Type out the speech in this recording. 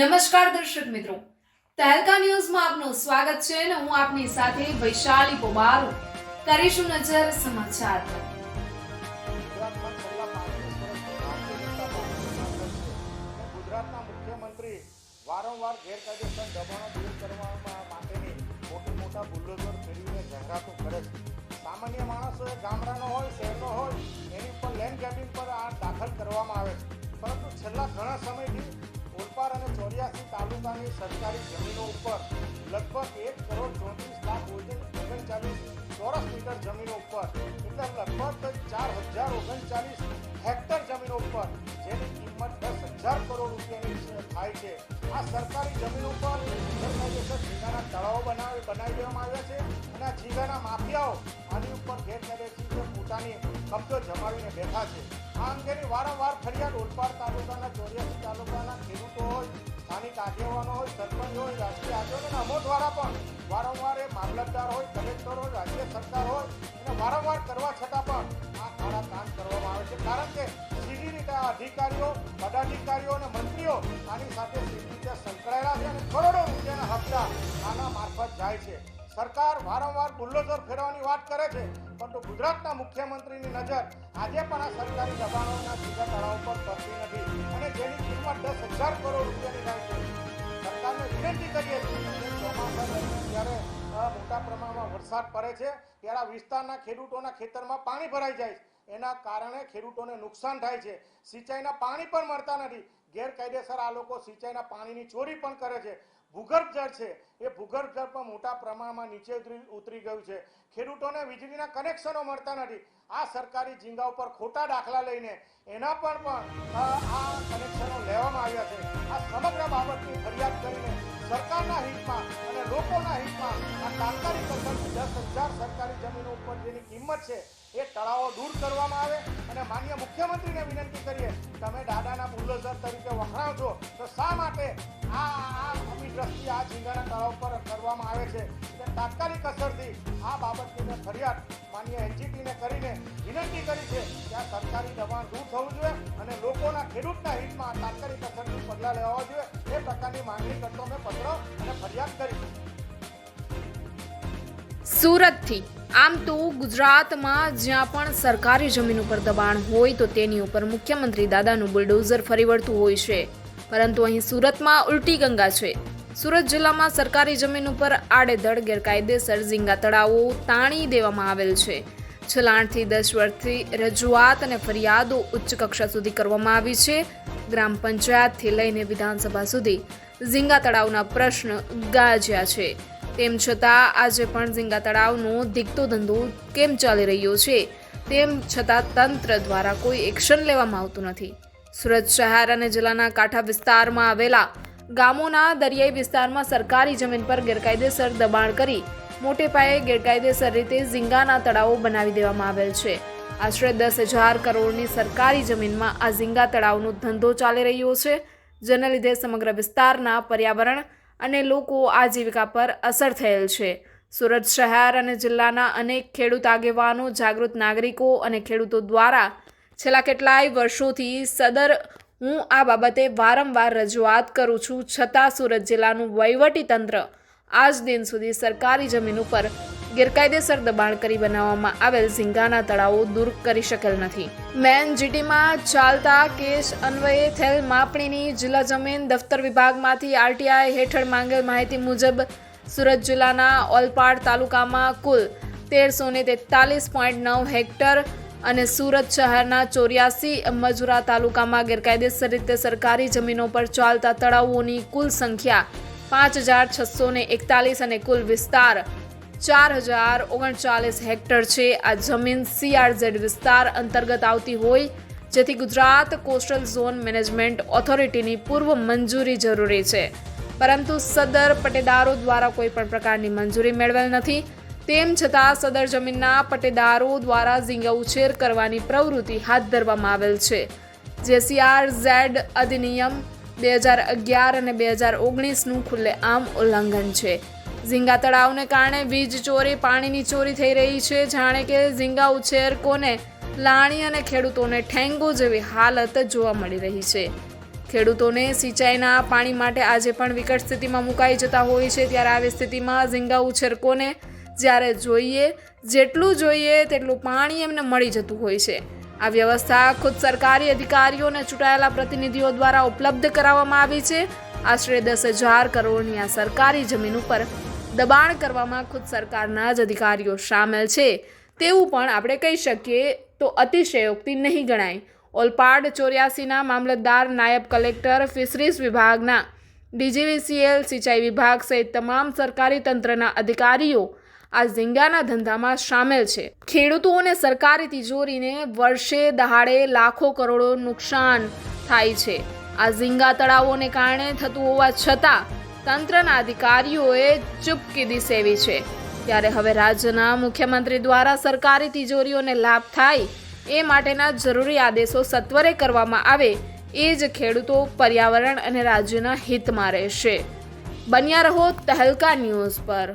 નમસ્કાર દર્શક મિત્રો. તહેલકા ન્યૂઝમાં આપનું સ્વાગત છે અને હું આપની સાથે વૈશાલી પોબારો કરીશું નજર સમાચાર પર. ગુજરાતના મુખ્યમંત્રી વારંવાર ગેરકાયદેસર દબાણો દૂર કરવા માટેની મોટી મોટા બુલડોઝર ફેરવીને જાહેરાતો કરે છે. સામાન્ય માણસો ગામડાનો હોય, શહેરનો હોય, એની ઉપર લેન્ડ ગ્રેબિંગ પર આ દાખલ કરવામાં આવે છે. પરંતુ છેલ્લા ઘણા સમયથી ઓલપાડ અને ચોર્યાસી તાલુકાની સરકારી જમીનો ઉપર લગભગ એક કરોડ ચોત્રીસ લાખ ઓગણચાલીસ ચોરસ મીટર જમીનો ઉપર, એટલે લગભગ ચાર હજાર ઓગણચાલીસ હેક્ટર જમીનો ઉપર, જેની કિંમત દસ હજાર કરોડ રૂપિયાની થાય છે. આ સરકારી જમીન ઉપર ગેરકાયદેસર ઝીંગાના તળાવો બનાવી બનાવી દેવામાં આવ્યા છે અને આ ઝીંગાના માફિયાઓ આની ઉપર ગેરકાયદેસર પોતાની કબજો જમાવીને બેઠા છે. આ અંગેની વારંવાર ફરિયાદ ઓલપાડ તાલુકાના ચોર્યાસી તાલુકાના ખેડૂતો હોય, સ્થાનિક આગેવાનો હોય, સરપંચ હોય, રાજકીય આગેવાનો અમો દ્વારા પણ વારંવાર એ મામલતદાર હોય, કલેક્ટર હોય રાજ્ય સરકાર હોય એને વારંવાર કરવા છતાં પણ આ કાળા કામ કરવામાં આવે છે. કારણ કે સીધી રીતે આ અધિકારીઓ, પદાધિકારીઓ અને મંત્રીઓ આની સાથે સીધી રીતે સંકળાયેલા છે અને કરોડો રૂપિયાના હપ્તા આના મારફત જાય છે. સરકાર વારંવાર બુલ્ડોઝર ફેરવાની વાત કરે છે, પરંતુ ગુજરાતના મુખ્યમંત્રીની નજર આજે પણ આ સરકારી દબાણોના સીધા તળાવ પર પડતી નથી અને જેની કિંમત દસ હજાર કરોડ રૂપિયાની થાય છે. સરકારને વિનંતી કરીએ છીએ ચોમાસા દરમિયાન જ્યારે મોટા પ્રમાણમાં વરસાદ પડે છે, ત્યારે આ વિસ્તારના ખેડૂતોના ખેતરમાં પાણી ભરાઈ જાય છે. એના કારણે ખેડૂતોને નુકસાન થાય છે. સિંચાઈના પાણી પણ મળતા નથી. ગેરકાયદેસર આ લોકો સિંચાઈના પાણીની ચોરી પણ કરે છે. ભૂગર્ભ જળ છે. એ ભૂગર્ભ જળ પણ મોટા પ્રમાણમાં નીચે ઉતરી ગયું છે. ખેડૂતોને વીજળીના કનેક્શનો મળતા નથી. આ સરકારી ઝીંગા ઉપર ખોટા દાખલા લઈને એના પર પણ આ કનેક્શનો લેવામાં આવ્યા છે. આ સમગ્ર બાબતની ફરિયાદ કરીને સરકારના હિતમાં અને લોકોના હિતમાં આ તાત્કાલિક અસરથી દસ હજાર સરકારી જમીનો ઉપર જેની કિંમત છે, એ તળાવો દૂર કરવામાં આવે અને માન્ય મુખ્યમંત્રીને વિનંતી કરીએ, તમે દાદાના બુલ્ડોઝર તરીકે વખણાવ છો તો શા માટે આ આ અમી દ્રષ્ટિ આ ઝીંગાના તળાવ પર કરવામાં આવે છે. એટલે તાત્કાલિક અસરથી આ બાબતની મેં ફરિયાદ માન્ય એનજીટીને કરીને વિનંતી કરી છે કે આ સરકારી દબાણ દૂર થવું જોઈએ અને લોકોના ખેડૂતના હિતમાં તાત્કાલિક અસરથી પગલાં લેવા જોઈએ. એ પ્રકારની માંગણી કરતો મેં પત્ર અને ફરિયાદ કરી સુરતથી આમ તો ગુજરાતમાં જ્યાં પણ સરકારી જમીન ઉપર દબાણ હોય તો તેની ઉપર મુખ્યમંત્રી દાદાનું બુલડોઝર ફરી વળતું હોય છે. પરંતુ અહીં સુરતમાં ઉલટી ગંગા છે. સુરત જિલ્લામાં સરકારી જમીન ઉપર આડેધડ ગેરકાયદેસર ઝીંગા તળાવો તાણી દેવામાં આવેલ છે. છેલ્લા આઠથી દસ વર્ષથી રજૂઆત અને ફરિયાદો ઉચ્ચ કક્ષા સુધી કરવામાં આવી છે. ગ્રામ પંચાયતથી લઈને વિધાનસભા સુધી ઝીંગા તળાવના પ્રશ્ન ગાજ્યા છે. તેમ છતાં આજે પણ ઝીંગા તળાવનો દીકતો ધંધો કેમ ચાલી રહ્યો છે? તેમ છતાં તંત્ર દ્વારા કોઈ એક્શન લેવામાં આવતું નથી. સુરત શહેર અને જિલ્લાના કાંઠા વિસ્તારમાં આવેલા ગામોના દરિયાઈ વિસ્તારમાં સરકારી જમીન પર ગેરકાયદેસર દબાણ કરી મોટે પાયે ગેરકાયદેસર રીતે ઝીંગાના તળાવો બનાવી દેવામાં આવેલ છે. આશરે દસ હજાર કરોડની સરકારી જમીનમાં આ ઝીંગા તળાવનો ધંધો ચાલી રહ્યો છે, જેના લીધે સમગ્ર વિસ્તારના પર્યાવરણ અને લોકો આજીવિકા પર અસર થયેલ છે. સુરત શહેર અને જિલ્લાના અનેક ખેડૂત આગેવાનો, જાગૃત નાગરિકો અને ખેડૂતો દ્વારા છેલ્લા કેટલાય વર્ષોથી સદર હું આ બાબતે વારંવાર રજૂઆત કરું છું, છતાં સુરત જિલ્લાનું વહીવટી તંત્ર આજ દિન સુધી સરકારી જમીન ઉપર ગેરકાયદેસર દબાણ કરી બનાવવામાં આવેલ ઝીંગાના તળાવો દૂર કરી શકેલ નથી. મેન જીટીમાં ચાલતા કેસ અન્વયે થયેલ માપણીની જિલ્લા જમીન દફતર વિભાગમાંથી આરટીઆઈ હેઠળ માંગેલ માહિતી મુજબ સુરત જિલ્લાના ઓલપાડ તાલુકામાં કુલ તેરસો ને તેતાલીસ પોઈન્ટ નવ હેક્ટર અને સુરત શહેરના ચોર્યાસી મજુરા તાલુકામાં ગેરકાયદેસર રીતે સરકારી જમીનો પર ચાલતા તળાવોની કુલ સંખ્યા પાંચ હજાર છસો ને એકતાલીસ અને કુલ વિસ્તાર ચાર હજાર ઓગણચાલીસ હેક્ટર છે. આ જમીન સીઆરઝેડ વિસ્તાર અંતર્ગત આવતી હોય, જેથી ગુજરાત કોસ્ટલ ઝોન મેનેજમેન્ટ ઓથોરિટીની પૂર્વ મંજૂરી જરૂરી છે. પરંતુ સદર પટેદારો દ્વારા કોઈ પણ પ્રકારની મંજૂરી મેળવેલ નથી. તેમ છતાં સદર જમીનના પટેદારો દ્વારા ઝીંગા ઉછેર કરવાની પ્રવૃત્તિ હાથ ધરવામાં આવેલ છે. જેસીઆર ઝેડ અધિનિયમ બે હજાર અગિયાર અને બે હજાર ઓગણીસનું ખુલ્લેઆમ ઉલ્લંઘન છે. ઝીંગા તળાવને કારણે વીજ ચોરી, પાણીની ચોરી થઈ રહી છે. જાણે કે ઝીંગા ઉછેરકોને લાણી અને ખેડૂતોને ઠેંગો જેવી હાલત જોવા મળી રહી છે. ખેડૂતોને સિંચાઈના પાણી માટે આજે પણ વિકટ સ્થિતિમાં મુકાઈ જતા હોય છે. ત્યારે આવી સ્થિતિમાં ઝીંગા ઉછેરકોને જ્યારે જોઈએ, જેટલું જોઈએ તેટલું પાણી એમને મળી જતું હોય છે. આ વ્યવસ્થા ખુદ સરકારી અધિકારીઓ અને ચૂંટાયેલા પ્રતિનિધિઓ દ્વારા ઉપલબ્ધ કરાવવામાં આવી છે. આશરે દસ હજાર કરોડની આ સરકારી જમીન ઉપર દબાણ કરવામાં ખુદ સરકારના જ અધિકારીઓ સામેલ છે. તેવું પણ આપણે કહી શકીએ તો અતિશયોક્તિ નહીં ગણાય. ઓલપાડ ચોર્યાસીના મામલતદાર નાયબ કલેક્ટર ફિશરીઝ વિભાગના ડીજીવીસીએલ સિંચાઈ વિભાગ સહિત તમામ સરકારી તંત્રના અધિકારીઓ આ ઝીંગાના ધંધામાં સામેલ છે. ખેડૂતોને સરકારી તિજોરીને વર્ષે દહાડે લાખો કરોડો નુકસાન થાય છે. આ ઝીંગા તળાવોને કારણે થતું હોવા છતાં તંત્રના અધિકારીઓએ ચૂપકીદી સેવી છે. ત્યારે હવે રાજ્યના મુખ્યમંત્રી દ્વારા સરકારી તિજોરીઓને લાભ થાય એ માટેના જરૂરી આદેશો સત્વરે કરવામાં આવે એ જ ખેડૂતો પર્યાવરણ અને રાજ્યના હિતમાં રહેશે. બન્યા રહો તહેલકા ન્યૂઝ પર.